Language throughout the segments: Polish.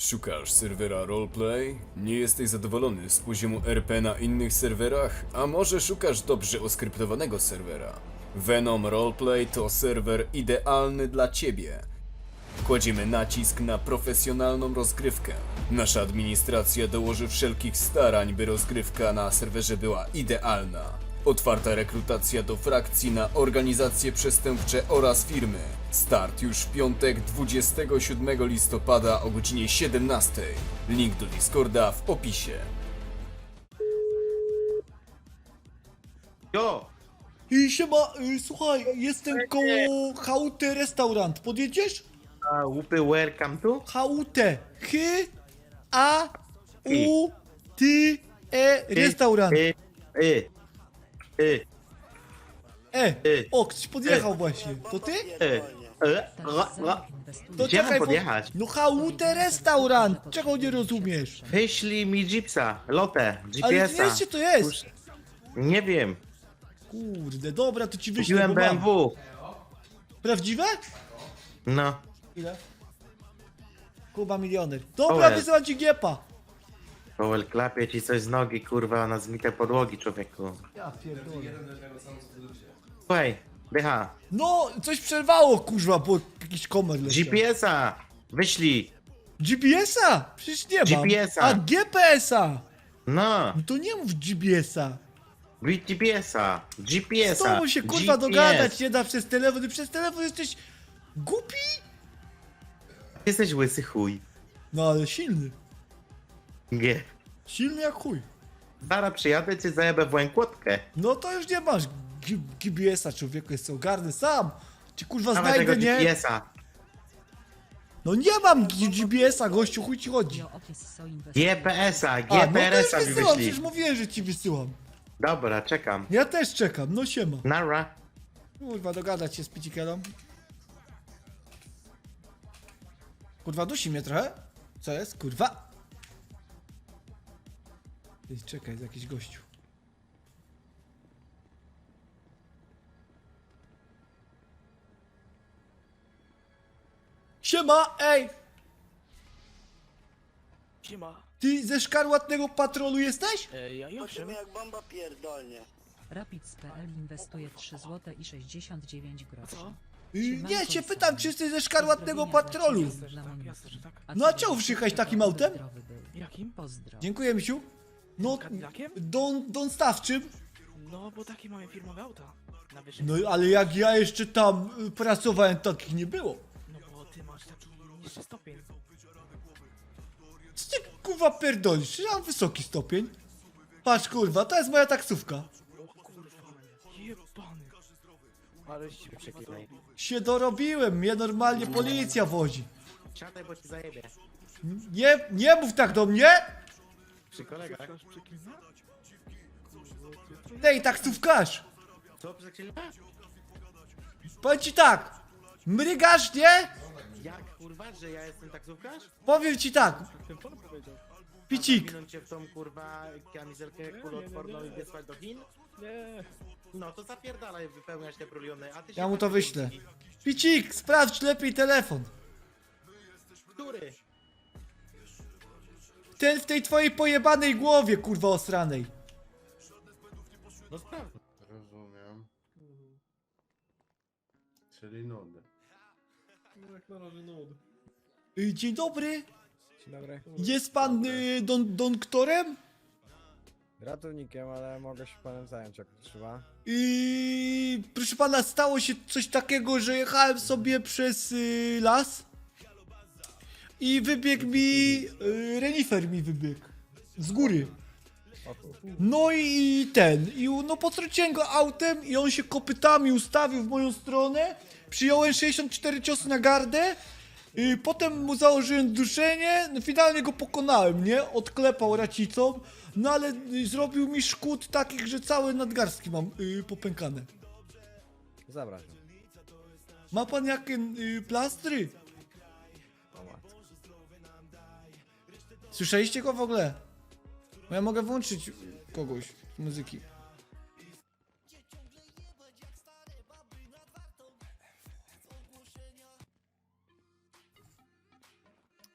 Szukasz serwera roleplay? Nie jesteś zadowolony z poziomu RP na innych serwerach? A może szukasz dobrze oskryptowanego serwera? Venom Roleplay to serwer idealny dla ciebie. Kładziemy nacisk na profesjonalną rozgrywkę. Nasza administracja dołoży wszelkich starań, by rozgrywka na serwerze była idealna. Otwarta rekrutacja do frakcji na organizacje przestępcze oraz firmy. Start już w piątek 27 listopada o godzinie 17. Link do Discorda w opisie. Jo! I siema, y, słuchaj, jestem koło Haute Restaurant. Podjedziesz? A łupy welcome to? Haute. H A U T E Restaurant. Y, y, E. y. O, ktoś podjechał właśnie. To ty? y, y, ra, ra. To Gdzie mam podjechać? No Haute Restaurant. Czego nie rozumiesz? Wyślij mi jeepsa, lotę, Ale nie GPS-a. gdzie to jest. Nie wiem, Kurde, dobra, to ci wyślę, kupiłem bo mam. BMW. Prawdziwe? No, Ile? Kuba milioner. Dobra, Powiem. wysyłam ci giepa. Powel klapie ci coś z nogi, kurwa, na zmite podłogi, człowieku. Ja pierdolę. Słuchaj, dycha, No, coś przerwało, kurwa, bo jakiś komer leciał. GPS-a, wyślij. GPS-a? Przecież nie mam. GPS-a. A GPS-a? No, No to nie mów GPS-a. GPS-a, Z GPS-a. tobą się kurwa GPS. dogadać nie da przez telefon. Ty przez telefon jesteś głupi? Jesteś łysy chuj. No ale silny. Nie. Silny jak chuj. Zaraz przyjadę, cię zajebę w łękłotkę. No to już nie masz G- GPS-a, człowieku, jest ogarny sam. Ci kurwa Dawaj tego znajdę, nie? GPS-a. No nie mam G- GPS-a, gościu, chuj ci chodzi. GPS-a, A, no to już GPS-a mi wysyłam, wyślij. przecież mówiłem, że ci wysyłam. Dobra, czekam. Ja też czekam, no siema. Nara. Kurwa, dogadać się z Picikelą. Kurwa, dusi mnie trochę. Co jest? Kurwa. Ej, czekaj, jest jakiś gościu. Siema, ej! Siema. Ty ze szkarłatnego patrolu jesteś? E, ja. Zobaczymy jak bomba pierdolnie. Rapid.pl inwestuje 3 zł i 69 groszy. Co? Y, Nie, cię pytam, czy jesteś ze szkarłatnego patrolu. Że tak. No a czemu przyjechałeś takim autem? Jakim? Pozdro. Dziękuję, misiu. No, Cadillaciem? don, don stawczym. No, bo takie mamy firmowe auta. Na. No ale jak ja jeszcze tam y, pracowałem, takich nie było. No bo ty masz taki niższy stopień. Co ty kurwa pierdolisz? Ja mam wysoki stopień. Patrz kurwa, to jest moja taksówka. O kurwa. Jebany. Ale się przeklinaj. Się dorobiłem, mnie normalnie policja wozi. Siadaj, bo ci zajebie. Nie, nie mów tak do mnie! Przy kolegach. Ej, taksówkarz! Co, przeklinaj? Powiem ci tak. Mrygasz, nie? Jak, kurwa, że ja jestem taksówkarz? Powiem ci tak. Picik. Minąć cię w tą, kurwa, kamizelkę kuloodporną i wysłać do Chin? Nie. No to zapierdalaj wypełniać te bruliony, a ty się Ja mu to wyślę. Picik, sprawdź lepiej telefon. Który? Ten w tej twojej pojebanej głowie, kurwa osranej. No sprawdź. Rozumiem. Czyli nudy. Y, Dzień dobry. Dzień dobry. Jest pan y, don, donktorem? Ratownikiem, ale mogę się panem zająć jak trzeba. I proszę pana, stało się coś takiego, że jechałem sobie przez y, las i wybiegł mi, y, renifer mi wybiegł z góry. No i ten, i no potrąciłem go autem i on się kopytami ustawił w moją stronę. Przyjąłem 64 ciosy na gardę. Y, potem mu założyłem duszenie, no finalnie go pokonałem, nie? Odklepał racicą, no ale y, zrobił mi szkód takich, że całe nadgarstki mam y, popękane. Zabrać. Ma pan jakie y, plastry? Słyszeliście go w ogóle? Bo ja mogę włączyć kogoś z muzyki.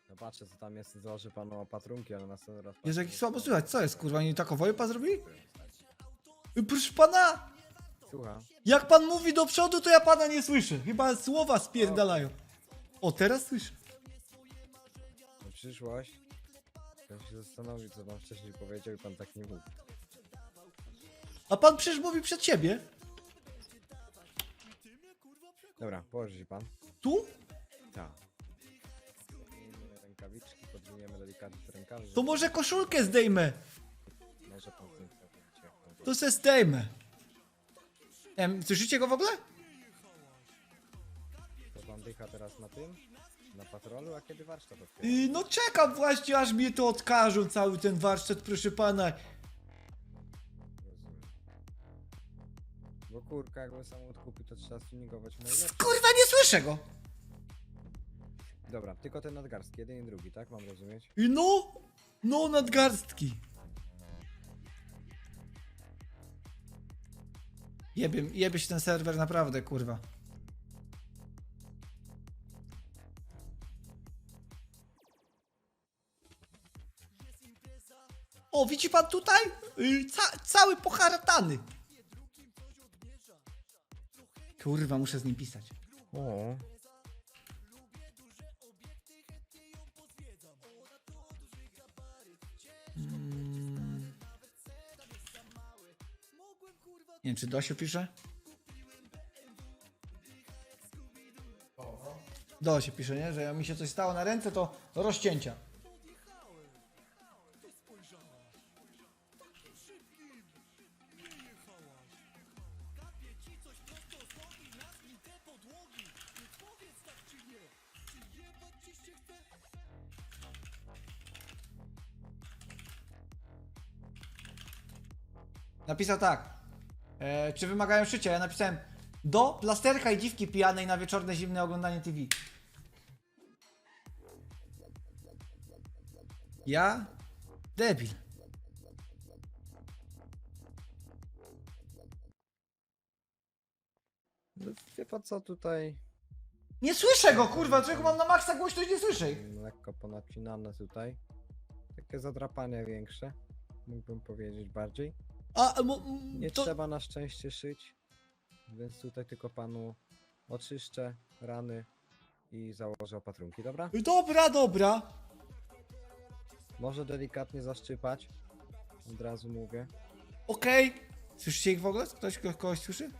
No zobaczę co tam jest, złożę panu opatrunki, ale następny raz... Jest jakiś słabo słychać, co jest kurwa, oni takowo pan zrobili? Y, Proszę pana, Słucham. jak pan mówi do przodu, to ja pana nie słyszę. Chyba słowa spierdalają. O, teraz słyszę. Na przyszłość. Pan się zastanowi, co pan wcześniej powiedział i pan tak nie mówi. A pan przecież mówi przed siebie. Dobra, położy się pan. Tu? Tak. Podejmujemy rękawiczki, podwiniemy delikatnie rękawy. To może koszulkę zdejmę. Może pan z tym zrobić, jak pan wie. To se zdejmę. Em, słyszycie go w ogóle? To pan dycha teraz na tym? Na patrolu, a kiedy warsztat otwiera? No czekam właśnie, aż mnie to odkażą, cały ten warsztat, proszę pana. Rozumiem. Bo kurka, jakby samochód kupił, to trzeba tuningować najlepiej. Kurwa, nie słyszę go. Dobra, tylko ten nadgarstki, jeden i drugi, tak? Mam rozumieć? Y, no, no nadgarstki. Jebie, jebie się ten serwer naprawdę, kurwa. O, widzi pan tutaj? Y, ca cały poharatany. Kurwa, muszę z nim pisać. O. Nie wiem, czy Do się pisze? Do się pisze, nie? Że jak mi się coś stało na ręce, to rozcięcia. Napisał tak. E, czy wymagają szycia? Ja napisałem do plasterka i dziwki pijanej na wieczorne zimne oglądanie TV. Ja? Debil. No, wie pan co tutaj? Nie słyszę go, kurwa, czego mam na maksa głośno i nie słyszę. Lekko ponacinane tutaj. Takie zadrapania większe. Mógłbym powiedzieć bardziej. A, mo, m, Nie to... trzeba na szczęście szyć. Więc tutaj tylko panu oczyszczę rany i założę opatrunki, dobra? Dobra, dobra. Może delikatnie zaszczypać. Od razu mówię. Okej. Słyszycie ich w ogóle? Ktoś ko- kogoś słyszy?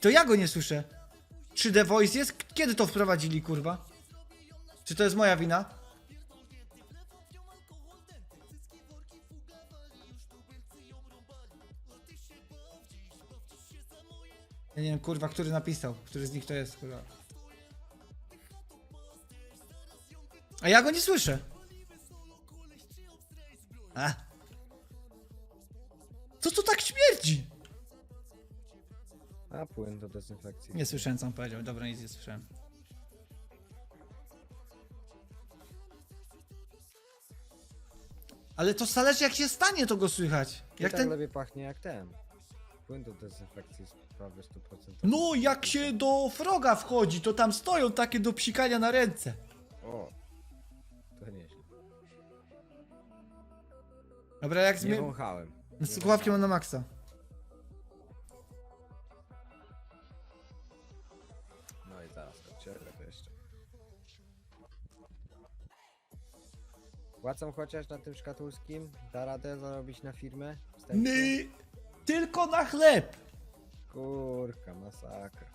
To ja go nie słyszę. 3D Voice jest? K- Kiedy to wprowadzili, kurwa? Czy to jest moja wina? Ja nie wiem, kurwa, który napisał. Który z nich to jest, kurwa. A ja go nie słyszę. A. Co tu tak śmierdzi? A płyn do dezynfekcji. Nie słyszałem, co on powiedział. Dobra, nic nie słyszałem. Ale to zależy jak się stanie, to go słychać. Jak tak ten... lepiej pachnie jak ten. Płyn do dezynfekcji jest prawie 100%. No, jak się do froga wchodzi, to tam stoją takie do psikania na ręce. O! To nieźle. Dobra, jak Nie zmie... wąchałem. Nie Słuchawki mam na maksa. No i zaraz, odcielę to jeszcze. Płacą chociaż na tym szkatułskim? Da radę zarobić na firmę? Wstępnie? Tylko na chleb. Kurka, masakra.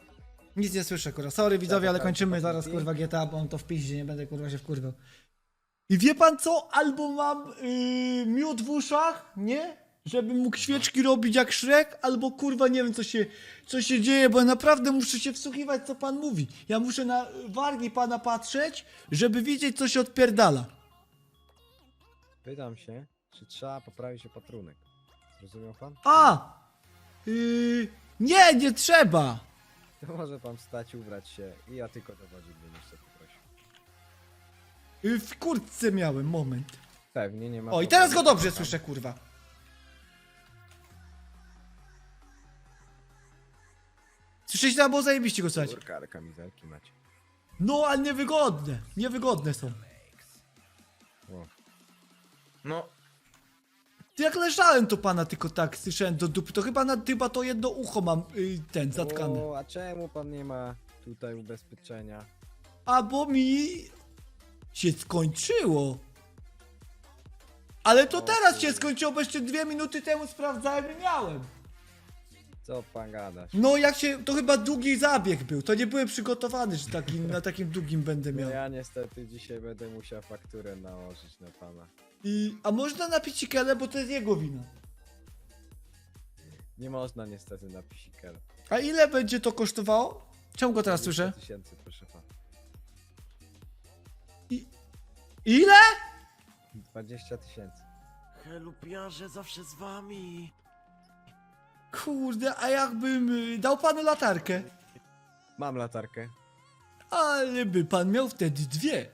Nic nie słyszę, kurwa. Sorry widzowie, ale Zapytałem kończymy zaraz, kurwa, GTA, bo on to w piździe, nie będę, kurwa, się wkurwał. I wie pan co? Albo mam yy, miód w uszach, nie? Żebym mógł świeczki robić jak Szrek, albo kurwa nie wiem co się, co się dzieje, bo ja naprawdę muszę się wsłuchiwać co pan mówi. Ja muszę na wargi pana patrzeć, żeby widzieć co się odpierdala. Pytam się, czy trzeba poprawić opatrunek. Zrozumiał pan? A! Yy, nie, nie trzeba! To może pan wstać, ubrać się i ja tylko dowodzić bym jeszcze poprosił. Yy, w kurtce miałem, moment. Pewnie, nie ma O, i teraz go dobrze słyszę, kurwa. Słyszycie Przecież tam było zajebiście go stać. Kurka, ale kamizelki macie. No, ale niewygodne. Niewygodne są. O, No, Ty jak leżałem to pana tylko tak słyszałem do dupy, to chyba na chyba to jedno ucho mam y, ten zatkane. o, a czemu pan nie ma tutaj ubezpieczenia? A bo mi się skończyło. Ale to teraz się skończyło, bo jeszcze dwie minuty temu sprawdzałem i miałem. Co pan gadasz? No jak się, to chyba długi zabieg był, to nie byłem przygotowany, że taki, na takim długim będę No miał. ja niestety dzisiaj będę musiał fakturę nałożyć na pana. I, a można napić Ikele, bo to jest jego wina. Nie można niestety na pisikel. A ile będzie to kosztowało? Czemu go teraz słyszę? tysięcy, proszę pana. Ile? 20 tysięcy. Helupiarze zawsze z wami. Kurde, a jakbym y, dał panu latarkę? Mam latarkę. Ale by pan miał wtedy dwie.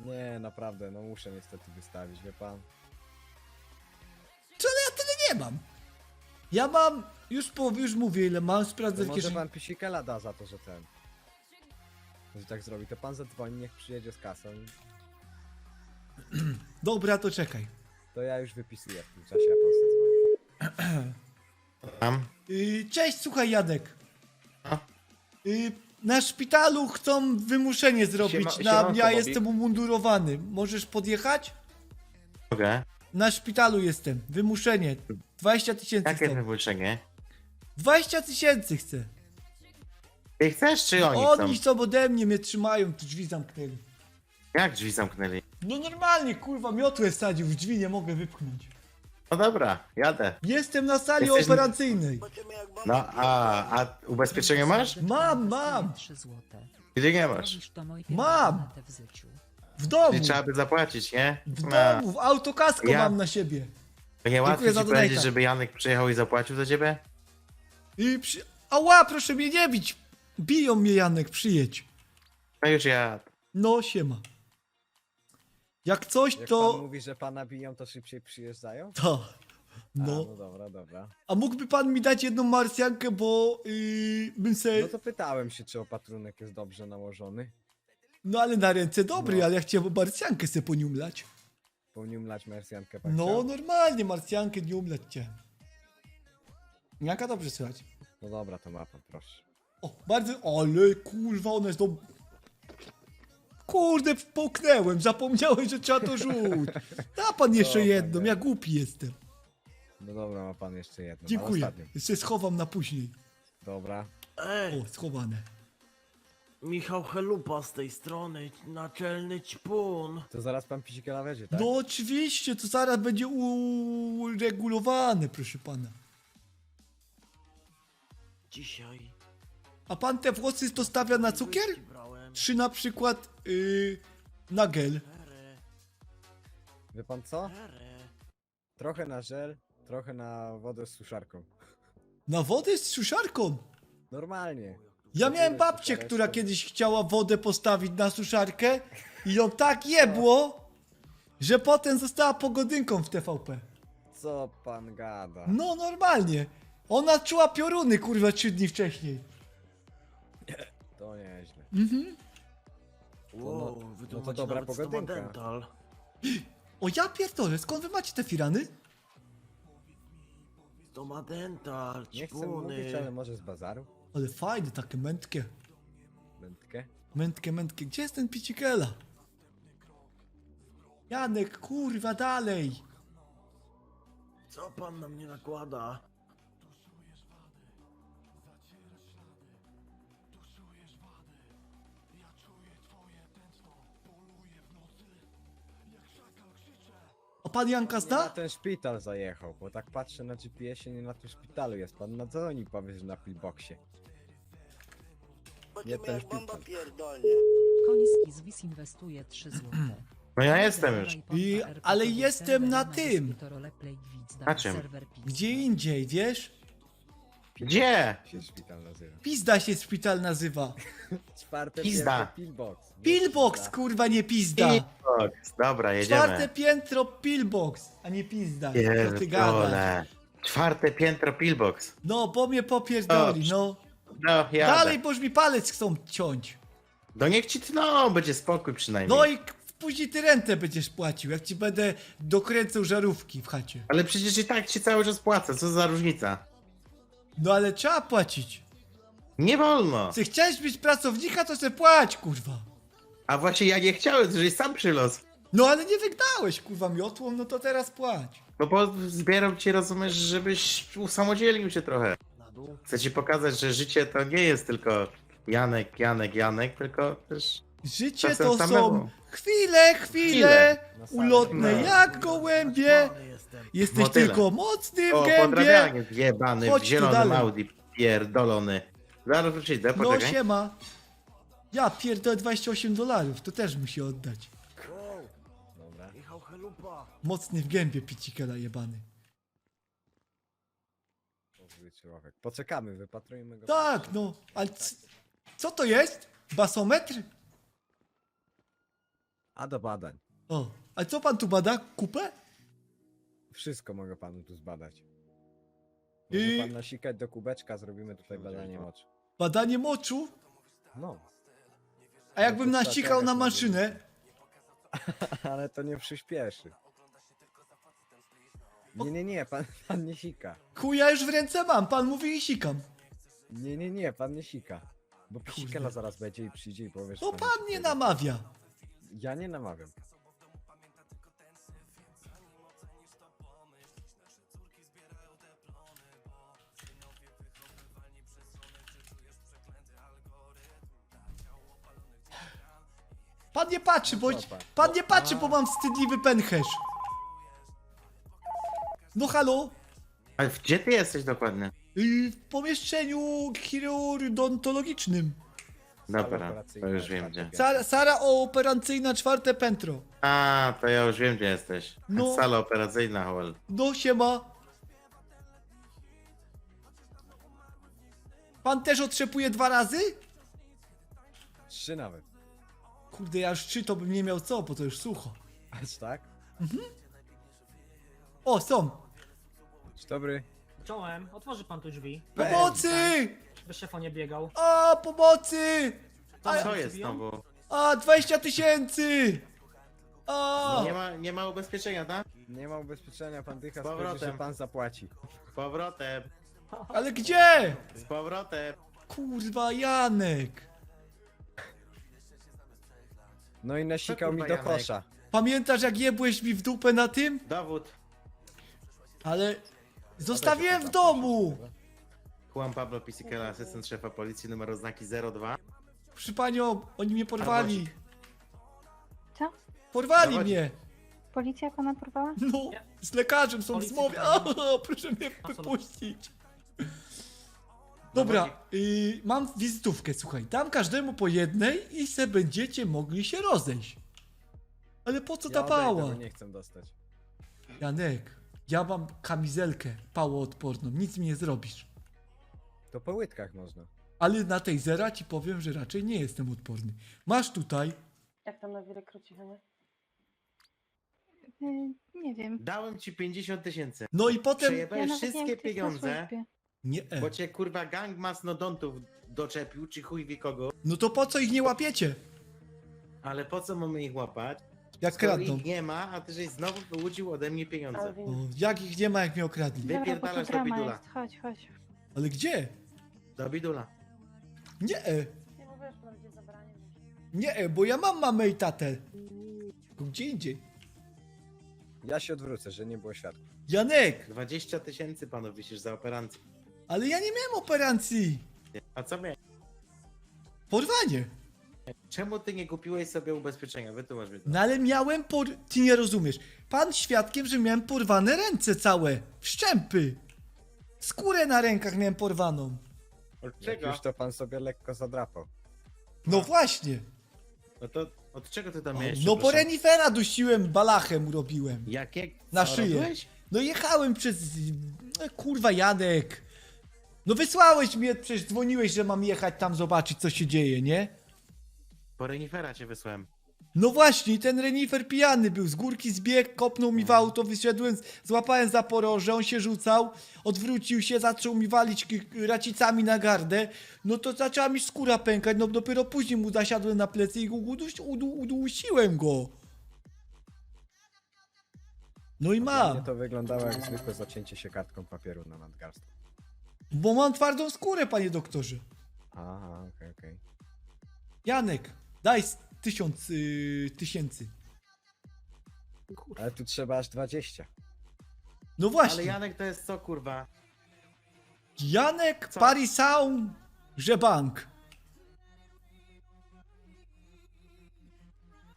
Nie, naprawdę, no muszę niestety wystawić, wie pan. Co, ale ja tyle nie mam. Ja mam, już, po, już mówię ile mam, sprawdzę w może kieszeni. pan pisikela da za to, że ten. Że tak zrobi, to pan zadzwoni, niech przyjedzie z kasą i Dobra, to czekaj. to ja już wypisuję w tym czasie, a pan sobie dzwoni. tam. Y, cześć, słuchaj Jadek. A? Y, na szpitalu chcą wymuszenie zrobić Siema- na siemanko, mnie, a Bobik. jestem umundurowany. Możesz podjechać? Mogę. Na szpitalu jestem. Wymuszenie. 20 tysięcy Jakie chcą. wywłóczenie? 20 tysięcy chcę. Ty chcesz, czy oni Oni chcą? chcą ode mnie, mnie trzymają, tu drzwi zamknęli. Jak drzwi zamknęli? No normalnie, kurwa, miotłę sadził w drzwi, nie mogę wypchnąć. No dobra, jadę. Jestem na sali Jesteś- operacyjnej. No, a, a ubezpieczenie masz? Mam, mam. 3 złote. Gdzie nie masz? Robisz to moi Mam. w życiu. W domu. Gdzie trzeba by zapłacić, nie? W No. domu, w autokasko Ja- mam na siebie. To nie Dziękuję za ci powiedzieć, żeby Janek przyjechał i zapłacił za ciebie? I przy... Ała, proszę mnie nie bić. Biją mnie Janek, przyjedź. No już ja. No, siema. Jak coś, Jak pan to... mówi, że pana biją, to szybciej przyjeżdżają? To. A, No. no dobra, dobra. A mógłby pan mi dać jedną marsjankę, bo yy, bym se... No to pytałem się, czy opatrunek jest dobrze nałożony. No ale na ręce dobry, No. ale ja chciałem marsjankę se poniumlać. Powinien mlać mersjankę pan No, chciał? normalnie marsjankę nie umleć chciałem. Jaka dobrze słychać. No dobra, to ma pan, proszę. O, bardzo... Ale kurwa, ona jest do... Kurde, połknęłem, zapomniałem, że trzeba to rzuć. Da pan jeszcze O, jedną, ja głupi jestem. No dobra, ma pan jeszcze jedno. ale Dziękuję. Jeszcze schowam na później. Dobra. Ej, O, schowane. Michał Helupa z tej strony, naczelny ćpun. To zaraz pan pisikela weźmie, tak? No oczywiście, to zaraz będzie uregulowane, proszę pana. Dzisiaj. A pan te włosy to stawia na cukier? Czy na przykład yy, na gel? Here, Wie pan co? Trochę na żel, trochę na wodę z suszarką. Na wodę z suszarką. Normalnie. Ja miałem babcię, która kiedyś chciała wodę postawić na suszarkę i ją tak jebło, że potem została pogodynką w TVP. Co pan gada? No normalnie. Ona czuła pioruny, kurwa, trzy dni wcześniej. To nieźle. Wow, no- wy no tu to macie dobra nawet stomadental. O ja pierdolę, skąd wy macie te firany? Stomadental, Nie chcę mówić, ale może z bazaru? Ale fajne, takie mętkie. Wędkę? Mętkie, mętkie. Gdzie jest ten picikela? Janek, kurwa, dalej. Co pan na mnie nakłada? A pan Janka Nie na zna? ten szpital zajechał, bo tak patrzę na GPS-ie, nie na tym szpitalu jest. Pan na dzwoni powie, że na pillboxie. Zobaczymy ten bomba szpital. pierdolnie. Koński z WIS inwestuje 3 złote. No ja jestem już. I- ale jestem na tym. Na czym? Gdzie indziej, wiesz? Gdzie? Się szpital nazywa. Pizda się szpital nazywa. Czwarte Pizda. piętro pillbox. Nie Pillbox, pizda. kurwa, nie pizda. Pillbox. Dobra, Czwarte jedziemy. piętro pillbox, a nie pizda. Co ty gadasz? Pierdolę. Czwarte piętro pillbox. No, bo mnie popierdoli, no. No, jadę. Dalej, bo już mi palec chcą ciąć. No niech ci tną, będzie spokój przynajmniej. No i k- później ty rentę będziesz płacił, jak ci będę dokręcał żarówki w chacie. Ale przecież i tak ci cały czas płacę, co za różnica? No ale trzeba płacić. Nie wolno. Ty chciałeś być pracownika, to se płać, kurwa. A właśnie ja nie chciałem, żeś sam przylos. No ale nie wygnałeś, kurwa, miotłą, no to teraz płać. No bo zbieram ci, rozumiesz, żebyś usamodzielnił się trochę. Chcę ci pokazać, że życie to nie jest tylko Janek, Janek, Janek, tylko też... Życie Czasem to samemu. są chwile, chwile, ulotne No. jak gołębie. Jesteś Motyle. tylko mocny w O, gębie. podrabianie jebany, Chodź w tu zielonym dalej. Audi, pierdolony. Zaraz przyjdę, No poczekaj. siema. Ja pierdolę 28 dolarów, to też musi oddać. Michał. Mocny w gębie, picikela jebany. Poczekamy, wypatrujemy go. Tak, no, ale c- co to jest? Basometr? A do badań. O, a co pan tu bada? Kupę? Wszystko mogę panu tu zbadać. Może I- pan nasikać do kubeczka, zrobimy tutaj badanie moczu. Badanie moczu? No, A jakbym to nasikał na maszynę? ale to nie przyspieszy. Nie, nie, nie, pan, pan nie sika. Chuja już w ręce mam, pan mówi i sikam. Nie, nie, nie, pan nie sika. Bo pisikela zaraz będzie i przyjdzie i powiesz. No pan nie namawia. Ja nie namawiam. Pan nie patrzy, bo... co pan? Pan nie patrzy, bo mam wstydliwy pęcherz. No halo? Ale gdzie ty jesteś dokładnie? Y, W pomieszczeniu chirurgontologicznym. Dobra, to już wiem gdzie. Sara, Sara operacyjna, czwarte piętro. A, to ja już wiem gdzie jesteś. No. Sala operacyjna, Howell. No siema. Pan też otrzepuje dwa razy? Trzy nawet. Kurde, ja już trzy to bym nie miał co, bo to już sucho. Aż tak? O, są. Dzień dobry. Czołem, otworzy pan tu drzwi, Pomocy! By szefo nie biegał. A, pomocy! A, Co jest znowu? A, 20 tysięcy! A, Nie ma, nie ma ubezpieczenia, tak? Nie ma ubezpieczenia, pan dycha, Z powrotem. że pan zapłaci. Z powrotem, ale gdzie? z powrotem. Kurwa, Janek. No i nasikał mi kurwa, do Janek? kosza. Pamiętasz jak jebłeś mi w dupę na tym? Dowód. Ale zostawiłem w domu. Juan Pablo Pisicela, asystent szefa policji, numer oznaki 02. Proszę panią, oni mnie porwali. Co? Porwali Dowodzi. mnie. Policja pana porwała? No, z lekarzem są w zmowie. O, proszę mnie wypuścić. Dobra, y, mam wizytówkę, słuchaj. Dam każdemu po jednej i se będziecie mogli się rozejść. Ale po co ta pała? bo nie chcę dostać. Janek, ja mam kamizelkę pałoodporną, nic mi nie zrobisz. To po łydkach można. Ale na tej zera ci powiem, że raczej nie jestem odporny. Masz tutaj, Jak tam na wiele nie? Y, nie wiem. Dałem ci 50 tysięcy. no i potem... Przejebałeś nawet nie wszystkie wiem, kto jest na pieniądze, służbie. Nie, e. bo cię kurwa gang masnodontów doczepił, czy chuj wie kogo. no to po co ich nie łapiecie? Ale po co mamy ich łapać? Jak Skoro kradną. ich nie ma, a ty żeś znowu wyłudził ode mnie pieniądze. Alvin. O, jak ich nie ma, jak mnie okradli? Dobra, bo to wypierdalasz do drama bidula. jest. Chodź, chodź. Ale gdzie? Do bidula. Nie, e. Nie mówisz, że będzie zabranie. Nie, e, bo ja mam mamę i tatę. Tylko Gdzie indziej? Ja się odwrócę, że nie było światła. Janek, 20 tysięcy panów wisisz za operację. ale ja nie miałem operacji. A co mnie? Porwanie. Czemu ty nie kupiłeś sobie ubezpieczenia? Wytłumacz mi to. No ale miałem por... Ty nie rozumiesz. Pan świadkiem, że miałem porwane ręce całe. Szczępy. Skórę na rękach miałem porwaną. Od Jak już to pan sobie lekko zadrapał. No właśnie. No to od czego ty tam O, miałeś? No po przepraszam? renifera dusiłem, balachem robiłem. Jakie? Na co szyję. robiłeś? No jechałem przez... e, Kurwa Janek. No wysłałeś mnie, przecież dzwoniłeś, że mam jechać tam zobaczyć co się dzieje, nie? Po renifera cię wysłałem. No właśnie, ten renifer pijany był, z górki zbiegł, kopnął mi w auto, wyszedłem, z- złapałem za poroże, on się rzucał, odwrócił się, zaczął mi walić ki- racicami na gardę, no to zaczęła mi skóra pękać, no dopiero później mu zasiadłem na plecy i go uduś, udu, udusiłem go. No i Dla mnie mam, to wyglądało jak zwykłe zacięcie się kartką papieru na nadgarstek. bo mam twardą skórę, panie doktorze. Aha, okej, okej. Janek, daj tysiąc yy, tysięcy. Ale tu trzeba aż 20. No właśnie. Ale Janek to jest co, kurwa? Janek Co? Parisał Żebank.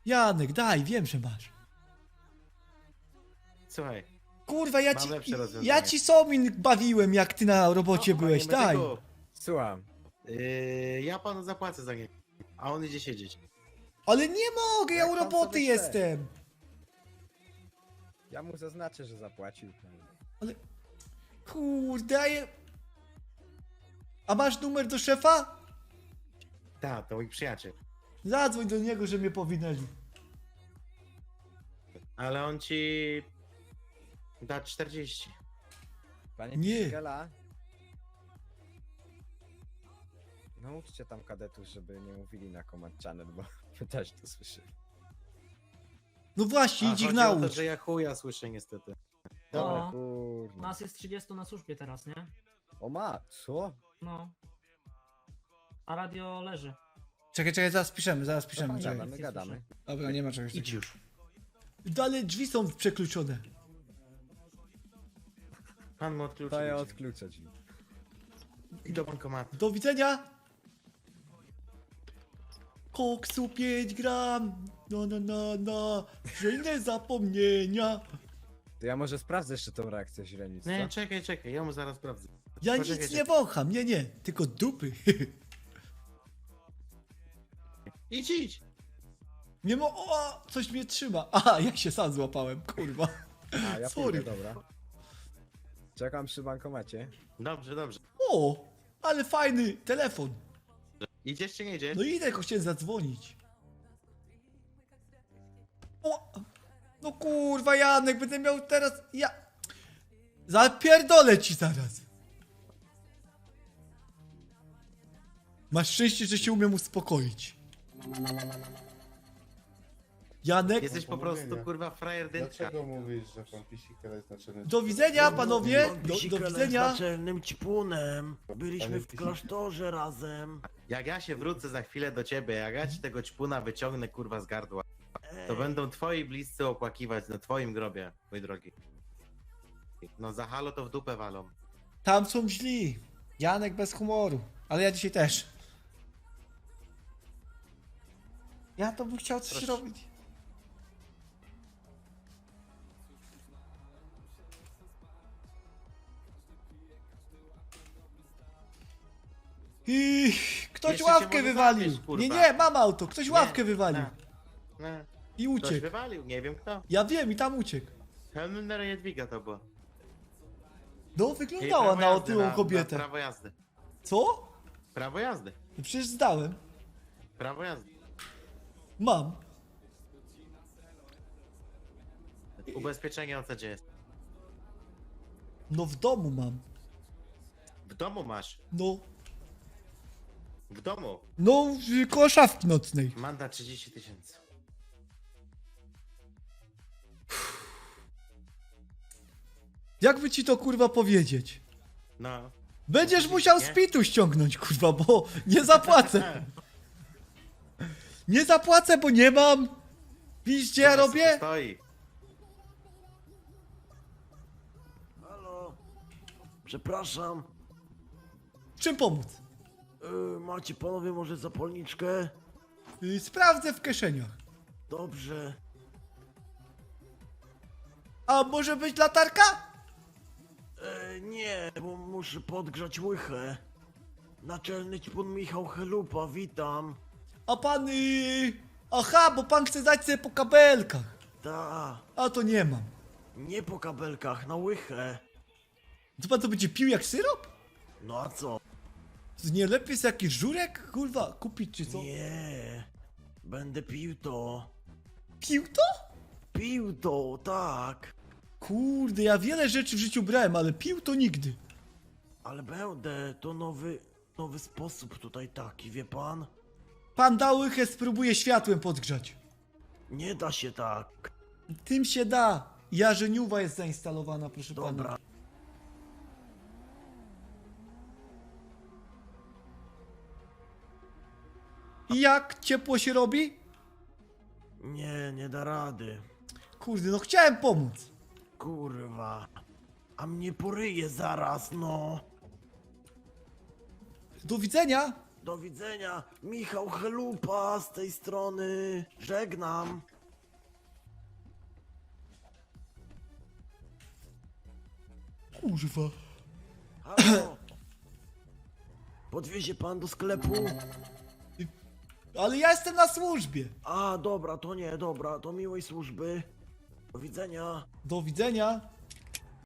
Janek, daj, wiem, że masz. Słuchaj. Kurwa, ja Mam ci, lepsze rozwiązanie. ja ci somin bawiłem, jak ty na robocie No, byłeś, daj. medyku, Słucham. Yy, ja panu zapłacę za nie. A on idzie siedzieć. Ale nie mogę, ja Jak u roboty sobie chce. jestem. Ja mu zaznaczę, że zapłacił. Kurde, a je... A masz numer do szefa? Tak, to mój przyjaciel. Zadzwoń do niego, że mnie powinęli. Ale on ci da 40. Panie Nie. Piszkela. Nauczcie tam kadetów, żeby nie mówili na command channel, bo my też to słyszymy. No właśnie, A, idź ich chodzi o to, naucz. że ja chuja słyszę niestety. Dobra. O, Kurna. nas jest 30 na służbie teraz, nie? O ma, co? No. A radio leży. Czekaj, czekaj, zaraz piszemy, zaraz No piszemy. pan Czekaj. gadamy, gadamy. Dobra, nie ma czegoś Idź takiego. już. Dalej drzwi są przekluczone. Pan mu odkluczy. To ja odkluczę ci. I do bankomatu. Do widzenia! Koksu 5 gram, no no no no, inne zapomnienia. To ja może sprawdzę jeszcze tą reakcję źrenic, Nie, czekaj, czekaj, ja mu zaraz sprawdzę. Ja Poczekaj, nic nie czekaj. wącham, nie, nie, tylko dupy. Idź, idź. Nie mo... O, coś mnie trzyma. A, ja się sam złapałem, kurwa. A, ja Sorry. pójdę, dobra. Czekam przy bankomacie. Dobrze, dobrze. O, ale fajny telefon. Idziesz czy nie idziesz? No idę, tylko chciałem zadzwonić. O, no kurwa, Janek, będę miał teraz... Ja... Zapierdolę ci zaraz. Masz szczęście, że się umiem uspokoić. Janek, Jesteś po prostu kurwa frajer dętka. Dlaczego mówisz, że pan Pisikela jest naczelny? do widzenia, panowie. Do, do widzenia. naczelnym ćpunem. Byliśmy w klasztorze razem. Jak ja się wrócę za chwilę do ciebie, jak ja ci tego ćpuna wyciągnę kurwa z gardła, to Ej, będą twoi bliscy opłakiwać na twoim grobie, mój drogi. No za halo to w dupę walą. Tam są źli. Janek bez humoru. Ale ja dzisiaj też. Ja to bym chciał coś Proszę. robić. I ktoś Jeszcze się ławkę może wywalił. kurwa. nie, nie, mam auto. Ktoś ławkę wywalił. No, no. I Ktoś uciekł. wywalił, nie wiem kto. Ja wiem, i tam uciekł. Helmner Jedwiga to było. No, Jej wyglądała prawo na jazdy, otyłą na- kobietę. Prawo jazdy. Co? Prawo jazdy. No przecież zdałem. Prawo jazdy. Mam. Ubezpieczenie o co gdzie jest. No w domu mam. W domu masz. No. W domu. No, w- koło szafki nocnej. Mandat 30 tysięcy. Jakby ci to kurwa powiedzieć? No. Będziesz musiał Nie? z pitu ściągnąć, kurwa, bo nie zapłacę. Nie zapłacę, bo nie mam. Widzisz, gdzie ja robię? Stoi. Halo. Przepraszam. Czym pomóc? Yy, macie panowie może zapalniczkę? Y, Sprawdzę w kieszeniach. Dobrze. A może być latarka? E, nie, bo muszę podgrzać łychę. Naczelny ćpun Michał Chelupa, witam. A pan... Y... Aha, bo pan chce dać sobie po kabelkach. Ta, A to nie mam. nie po kabelkach, na łychę. To pan to będzie pił jak syrop? No a co? Nie lepiej jest jakiś żurek, kurwa, kupić czy co? Nie, będę pił to. Pił to? Pił to, tak. Kurde, ja wiele rzeczy w życiu brałem, ale pił to nigdy. Ale będę, to nowy, nowy sposób tutaj taki, wie pan? Pan dał łychę, spróbuję światłem podgrzać. Nie da się tak. Tym się da. Jarzeniuwa jest zainstalowana, proszę Dobra. pana. I jak ciepło się robi? Nie, nie da rady. Kurde, no chciałem pomóc. Kurwa. A mnie poryje zaraz, no. Do widzenia. Do widzenia. Michał Chelupa z tej strony. Żegnam. Kurwa. Halo. Podwiezie pan do sklepu? Ale ja jestem na służbie. A, dobra, to nie, dobra, to miłej służby. Do widzenia. Do widzenia.